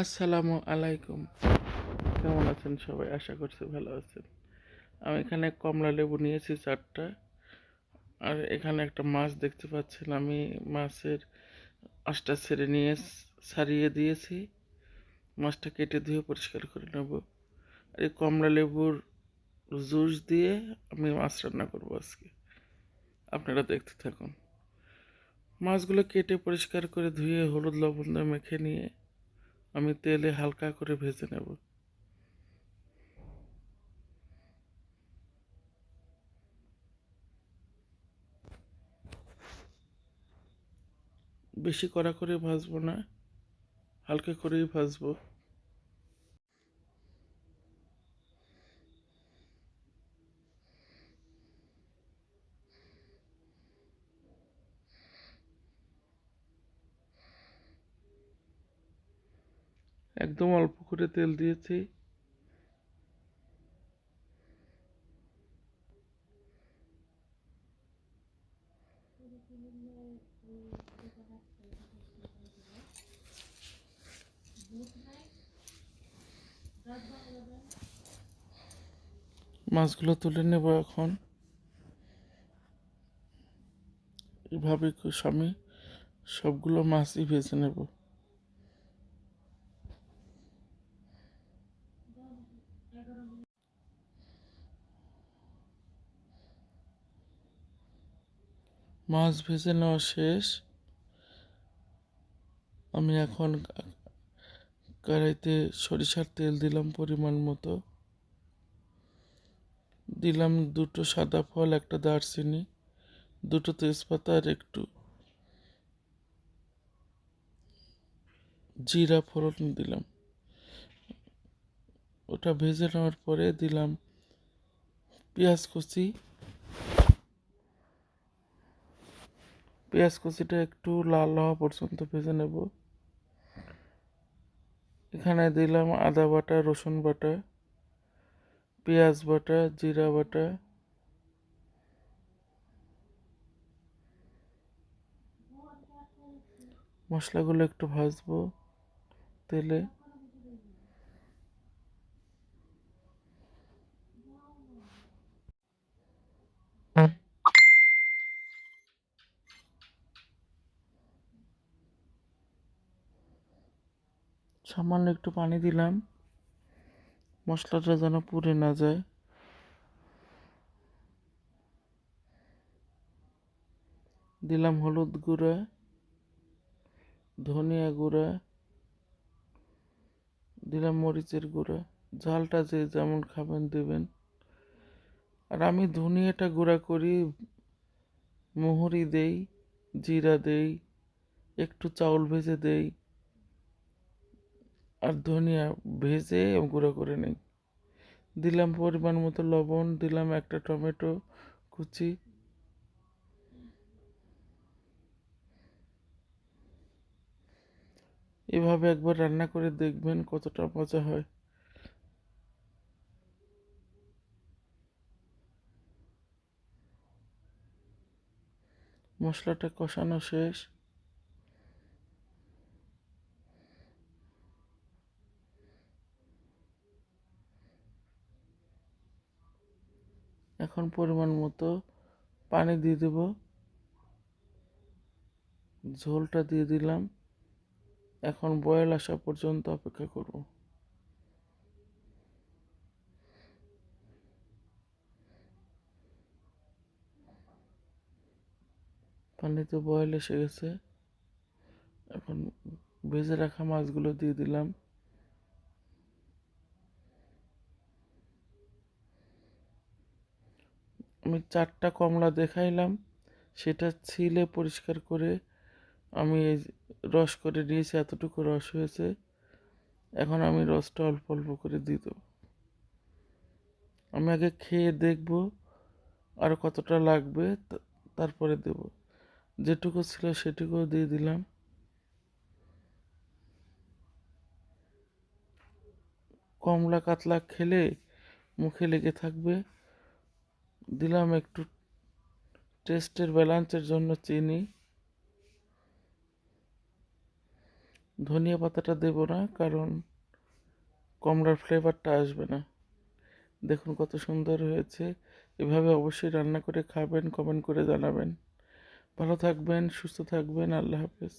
আসসালামু আলাইকুম। কেমন আছেন সবাই? আশা করছি ভালো আছেন। আমি এখানে কমলা লেবু নিয়েছি চারটা। আর এখানে একটা মাছ দেখতে পাচ্ছেন। আমি মাছের আঁশটা ছেড়ে নিয়ে সারিয়ে দিয়েছি। মাছটা কেটে ধুয়ে পরিষ্কার করে নেব। আর এই কমলা লেবুর জুস দিয়ে আমি মাছ রান্না করব আজকে। আপনারা দেখতে থাকুন। মাছগুলো কেটে পরিষ্কার করে ধুয়ে হলুদ লবণ দিয়ে মেখে নিয়ে আমি তেলে হালকা করে ভেজে নেব। বেশি কড়া করে ভাজবো না হালকা করেই ভাজবো। একদম অল্প করে তেল দিয়েছি। মাছগুলো তুলে নেব এখন। এভাবে আমি সবগুলো মাছই ভেজে নেব। মাছ ভেজে নেওয়া শেষ। আমি এখন কড়াইতে সরিষার তেল দিলাম পরিমাণ মতো। দিলাম দুটো সাদা ফল, একটা দারচিনি, দুটো তেজপাতা আর একটু জিরা ফোড়ন দিলাম। ওটা ভেজে নেওয়ার পরে দিলাম পেঁয়াজ কুচি পেঁয়াজ কুচিটা একটু লাল হওয়া পর্যন্ত ভেজে নেব। এখানে দিলাম আদা বাটা, রসুন বাটা, পেঁয়াজ বাটা, জিরা বাটা, মশলাগুলো একটু ভাজবো তেলে। সামান্য একটু পানি দিলাম। মশলাটা যেন পুড়ে না যায়। দিলাম হলুদ গুঁড়া, ধনিয়া গুঁড়া, দিলাম মরিচের গুঁড়া। ঝালটা যে যেমন খাবেন দেবেন। আর আমি ধনিয়াটা গুঁড়া করি, মোহরি দেই, জিরা দেই, একটু চাউল ভেজে দেই। আর ধনিয়া ভেজে গুঁড়ো করে নিই। দিলাম পরিমাণ মতো লবণ, দিলাম একটা টমেটো কুচি। এভাবে একবার রান্না করে দেখবেন কতটা মজা হয়। মশলাটা কষানো শেষ। এখন পরিমাণ মতো পানি দিয়ে দেব। ঝোলটা দিয়ে দিলাম। এখন বয়েল আসা পর্যন্ত অপেক্ষা করব। পানিতে বয়েল এসে গেছে। এখন ভেজে রাখা মাছগুলো দিয়ে দিলাম। আমি চারটা কমলা দেখাইলাম, সেটা ছিলে পরিষ্কার করে আমি রস করে নিয়েছি, এতটুকু রস হয়েছে। এখন আমি রসটা অল্প অল্প করে দেবো। আমি আগে খেয়ে দেখব আর কতটা লাগবে তারপরে দেব। যেটুকু ছিল সেটুকু দিয়ে দিলাম। কমলা কাতলা খেলে মুখে লেগে থাকবে। দিলাম একটু টেস্টের ব্যালান্সের জন্য চিনি। ধনিয়া পাতাটা দেব না, কারণ কমলার ফ্লেভারটা আসবে না। দেখুন কত সুন্দর হয়েছে। এভাবে অবশ্যই রান্না করে খাবেন, কমেন্ট করে জানাবেন। ভালো থাকবেন, সুস্থ থাকবেন, আল্লাহ হাফেজ।